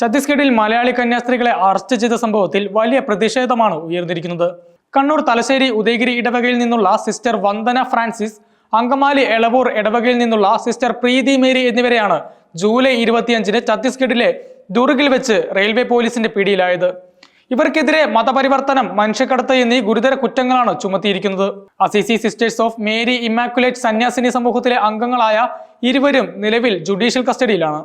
ഛത്തീസ്ഗഡിൽ മലയാളി കന്യാസ്ത്രീകളെ അറസ്റ്റ് ചെയ്ത സംഭവത്തിൽ വലിയ പ്രതിഷേധമാണ് ഉയർന്നിരിക്കുന്നത്. കണ്ണൂർ തലശ്ശേരി ഉദയഗിരി ഇടവകയിൽ നിന്നുള്ള സിസ്റ്റർ വന്ദന ഫ്രാൻസിസ് അങ്കമാലി എളവൂർ ഇടവകയിൽ നിന്നുള്ള സിസ്റ്റർ പ്രീതി മേരി എന്നിവരെയാണ് ജൂലൈ ഇരുപത്തിയഞ്ചിന് ഛത്തീസ്ഗഡിലെ ദുർഗിൽ വെച്ച് റെയിൽവേ പോലീസിന്റെ പിടിയിലായത്. ഇവർക്കെതിരെ മതപരിവർത്തനം മനുഷ്യക്കടത്ത് എന്നീ ഗുരുതര കുറ്റങ്ങളാണ് ചുമത്തിയിരിക്കുന്നത്. Assisi sisters of Mary Immaculate സന്യാസിനി സമൂഹത്തിലെ അംഗങ്ങളായ ഇരുവരും നിലവിൽ ജുഡീഷ്യൽ കസ്റ്റഡിയിലാണ്.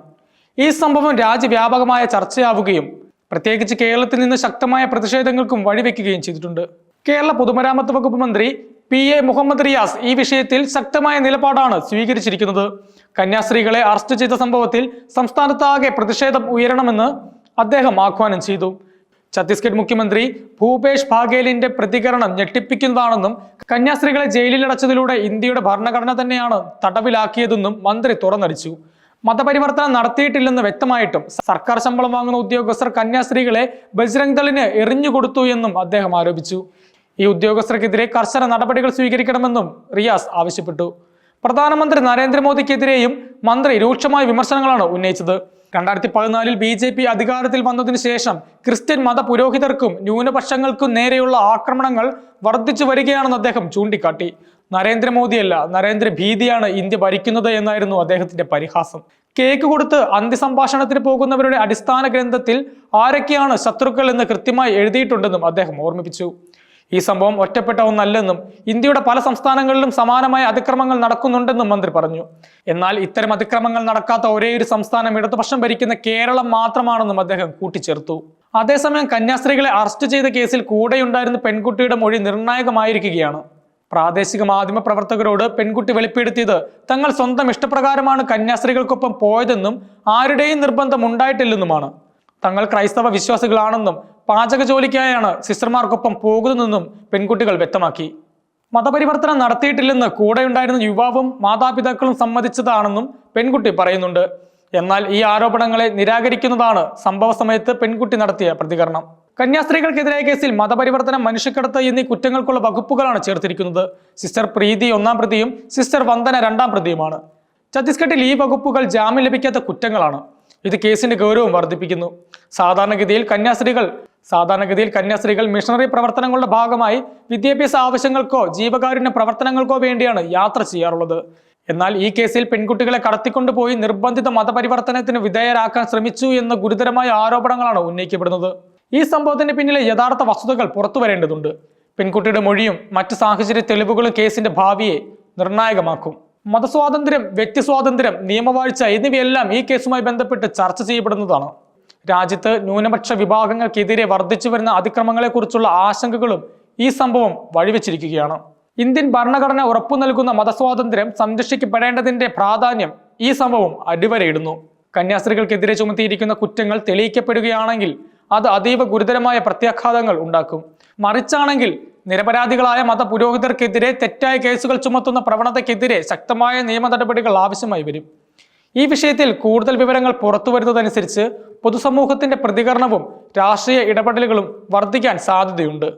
ഈ സംഭവം രാജ്യവ്യാപകമായ ചർച്ചയാവുകയും പ്രത്യേകിച്ച് കേരളത്തിൽ നിന്ന് ശക്തമായ പ്രതിഷേധങ്ങൾക്കും വഴിവെക്കുകയും ചെയ്തിട്ടുണ്ട്. കേരള പൊതുമരാമത്ത് വകുപ്പ് മന്ത്രി പി എ മുഹമ്മദ് റിയാസ് ഈ വിഷയത്തിൽ ശക്തമായ നിലപാടാണ് സ്വീകരിച്ചിരിക്കുന്നത്. കന്യാസ്ത്രീകളെ അറസ്റ്റ് ചെയ്ത സംഭവത്തിൽ സംസ്ഥാനത്താകെ പ്രതിഷേധം ഉയരണമെന്ന് അദ്ദേഹം ആഹ്വാനം ചെയ്തു. ഛത്തീസ്ഗഡ് മുഖ്യമന്ത്രി ഭൂപേഷ് ഭാഗേലിന്റെ പ്രതികരണം ഞെട്ടിപ്പിക്കുന്നതാണെന്നും കന്യാസ്ത്രീകളെ ജയിലിലടച്ചതിലൂടെ ഇന്ത്യയുടെ ഭരണഘടന തന്നെയാണ് തടവിലാക്കിയതെന്നും മന്ത്രി തുറന്നടിച്ചു. മതപരിവർത്തനം നടത്തിയിട്ടില്ലെന്ന് വ്യക്തമായിട്ടും സർക്കാർ ശമ്പളം വാങ്ങുന്ന ഉദ്യോഗസ്ഥർ കന്യാസ്ത്രീകളെ ബജ്രംഗ് ദളിന് എറിഞ്ഞുകൊടുത്തു എന്നും അദ്ദേഹം ആരോപിച്ചു. ഈ ഉദ്യോഗസ്ഥർക്കെതിരെ കർശന നടപടികൾ സ്വീകരിക്കണമെന്നും റിയാസ് ആവശ്യപ്പെട്ടു. പ്രധാനമന്ത്രി നരേന്ദ്രമോദിക്കെതിരെയും മന്ത്രി രൂക്ഷമായ വിമർശനങ്ങളാണ് ഉന്നയിച്ചത്. രണ്ടായിരത്തി പതിനാലിൽ ബി ജെ പി അധികാരത്തിൽ വന്നതിനു ശേഷം ക്രിസ്ത്യൻ മത പുരോഹിതർക്കും ന്യൂനപക്ഷങ്ങൾക്കും നേരെയുള്ള ആക്രമണങ്ങൾ വർദ്ധിച്ചു വരികയാണെന്ന് അദ്ദേഹം ചൂണ്ടിക്കാട്ടി. നരേന്ദ്രമോദിയല്ല നരേന്ദ്ര ഭീതിയാണ് ഇന്ത്യ ഭരിക്കുന്നത് എന്നായിരുന്നു അദ്ദേഹത്തിന്റെ പരിഹാസം. കേക്ക് കൊടുത്ത് അന്ത്യസംഭാഷണത്തിന് പോകുന്നവരുടെ അടിസ്ഥാന ഗ്രന്ഥത്തിൽ ആരൊക്കെയാണ് ശത്രുക്കൾ എന്ന് കൃത്യമായി എഴുതിയിട്ടുണ്ടെന്നും അദ്ദേഹം ഓർമ്മിപ്പിച്ചു. ഈ സംഭവം ഒറ്റപ്പെട്ട ഒന്നല്ലെന്നും ഇന്ത്യയുടെ പല സംസ്ഥാനങ്ങളിലും സമാനമായ അതിക്രമങ്ങൾ നടക്കുന്നുണ്ടെന്നും മന്ത്രി പറഞ്ഞു. എന്നാൽ ഇത്തരം അതിക്രമങ്ങൾ നടക്കാത്ത ഒരേയൊരു സംസ്ഥാനം ഇടതുപക്ഷം ഭരിക്കുന്ന കേരളം മാത്രമാണെന്നും അദ്ദേഹം കൂട്ടിച്ചേർത്തു. അതേസമയം കന്യാസ്ത്രീകളെ അറസ്റ്റ് ചെയ്ത കേസിൽ കൂടെയുണ്ടായിരുന്ന പെൺകുട്ടിയുടെ മൊഴി നിർണായകമായിരിക്കുകയാണ്. പ്രാദേശിക മാധ്യമ പ്രവർത്തകരോട് പെൺകുട്ടി വെളിപ്പെടുത്തിയത് തങ്ങൾ സ്വന്തം ഇഷ്ടപ്രകാരമാണ് കന്യാസ്ത്രീകൾക്കൊപ്പം പോയതെന്നും ആരുടെയും നിർബന്ധം ഉണ്ടായിട്ടില്ലെന്നുമാണ്. തങ്ങൾ ക്രൈസ്തവ വിശ്വാസികളാണെന്നും പാചക ജോലിക്കായാണ് സിസ്റ്റർമാർക്കൊപ്പം പോകുന്നതെന്നും പെൺകുട്ടികൾ വ്യക്തമാക്കി. മതപരിവർത്തനം നടത്തിയിട്ടില്ലെന്ന് കൂടെയുണ്ടായിരുന്ന യുവാവും മാതാപിതാക്കളും സമ്മതിച്ചതാണെന്നും പെൺകുട്ടി പറയുന്നുണ്ട്. എന്നാൽ ഈ ആരോപണങ്ങളെ നിരാകരിക്കുന്നതാണ് സംഭവ സമയത്ത് പെൺകുട്ടി നടത്തിയ പ്രതികരണം. കന്യാസ്ത്രീകൾക്കെതിരായ കേസിൽ മതപരിവർത്തനം മനുഷ്യക്കടത്ത് എന്നീ കുറ്റങ്ങൾക്കുള്ള വകുപ്പുകളാണ് ചേർത്തിരിക്കുന്നത്. സിസ്റ്റർ പ്രീതി ഒന്നാം പ്രതിയും സിസ്റ്റർ വന്ദന രണ്ടാം പ്രതിയുമാണ്. ഛത്തീസ്ഗഡിൽ ഈ വകുപ്പുകൾ ജാമ്യം ലഭിക്കാത്ത കുറ്റങ്ങളാണ്. ഇത് കേസിന്റെ ഗൗരവം വർദ്ധിപ്പിക്കുന്നു. സാധാരണഗതിയിൽ കന്യാസ്ത്രീകൾ സാധാരണഗതിയിൽ കന്യാസ്ത്രീകൾ മിഷണറി പ്രവർത്തനങ്ങളുടെ ഭാഗമായി വിദ്യാഭ്യാസ ആവശ്യങ്ങൾക്കോ ജീവകാരുണ്യ പ്രവർത്തനങ്ങൾക്കോ വേണ്ടിയാണ് യാത്ര ചെയ്യാറുള്ളത്. എന്നാൽ ഈ കേസിൽ പെൺകുട്ടികളെ കടത്തിക്കൊണ്ടുപോയി നിർബന്ധിത മതപരിവർത്തനത്തിന് വിധേയരാക്കാൻ ശ്രമിച്ചു എന്ന ഗുരുതരമായ ആരോപണങ്ങളാണ് ഉന്നയിക്കപ്പെടുന്നത്. ഈ സംഭവത്തിന് പിന്നിലെ യഥാർത്ഥ വസ്തുതകൾ പുറത്തുവരേണ്ടതുണ്ട് പെൺകുട്ടിയുടെ മൊഴിയും മറ്റ് സാഹചര്യ തെളിവുകളും കേസിന്റെ ഭാവിയെ നിർണായകമാക്കും. മതസ്വാതന്ത്ര്യം വ്യക്തിസ്വാതന്ത്ര്യം നിയമവാഴ്ച എന്നിവയെല്ലാം ഈ കേസുമായി ബന്ധപ്പെട്ട് ചർച്ച ചെയ്യപ്പെടുന്നതാണ്. രാജ്യത്ത് ന്യൂനപക്ഷ വിഭാഗങ്ങൾക്കെതിരെ വർദ്ധിച്ചു വരുന്ന അതിക്രമങ്ങളെക്കുറിച്ചുള്ള ആശങ്കകളും ഈ സംഭവം വഴിവെച്ചിരിക്കുകയാണ്. ഇന്ത്യൻ ഭരണഘടന ഉറപ്പു നൽകുന്ന മതസ്വാതന്ത്ര്യം സംരക്ഷിക്കപ്പെടേണ്ടതിന്റെ പ്രാധാന്യം ഈ സംഭവം അടിവരയിടുന്നു. കന്യാസ്ത്രീകൾക്കെതിരെ ചുമത്തിയിരിക്കുന്ന കുറ്റങ്ങൾ തെളിയിക്കപ്പെടുകയാണെങ്കിൽ അത് അതീവ ഗുരുതരമായ പ്രത്യാഘാതങ്ങൾ ഉണ്ടാക്കും. മറിച്ചാണെങ്കിൽ നിരപരാധികളായ മത പുരോഹിതർക്കെതിരെ തെറ്റായ കേസുകൾ ചുമത്തുന്ന പ്രവണതയ്ക്കെതിരെ ശക്തമായ നിയമ നടപടികൾ ആവശ്യമായി വരും. ഈ വിഷയത്തിൽ കൂടുതൽ വിവരങ്ങൾ പുറത്തു വരുന്നതനുസരിച്ച് പൊതുസമൂഹത്തിന്റെ പ്രതികരണവും രാഷ്ട്രീയ ഇടപെടലുകളും വർദ്ധിക്കാൻ സാധ്യതയുണ്ട്.